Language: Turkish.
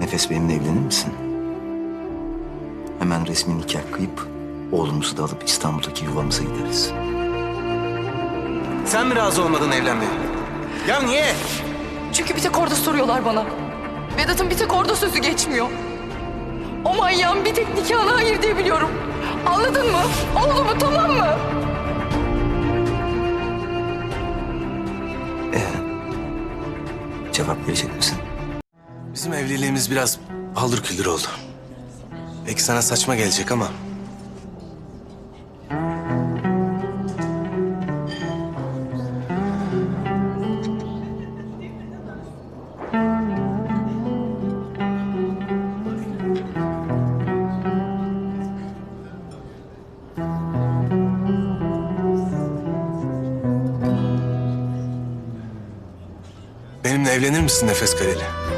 Nefes benimle evlenir misin? Hemen resmi nikah kıyıp oğlumuzu da alıp İstanbul'daki yuvamıza gideriz. Sen mi razı olmadın evlenmeye? Ya niye? Çünkü bir tek orada soruyorlar bana. Vedat'ın bir tek orada sözü geçmiyor. O manyağın bir tek nikahına hayır diyebiliyorum. Anladın mı? Oldu mu tamam mı? Ee, cevap verecek misin? Bizim evliliğimiz biraz haldır küldür oldu. Belki sana saçma gelecek ama... Benimle evlenir misin Nefes Kareli?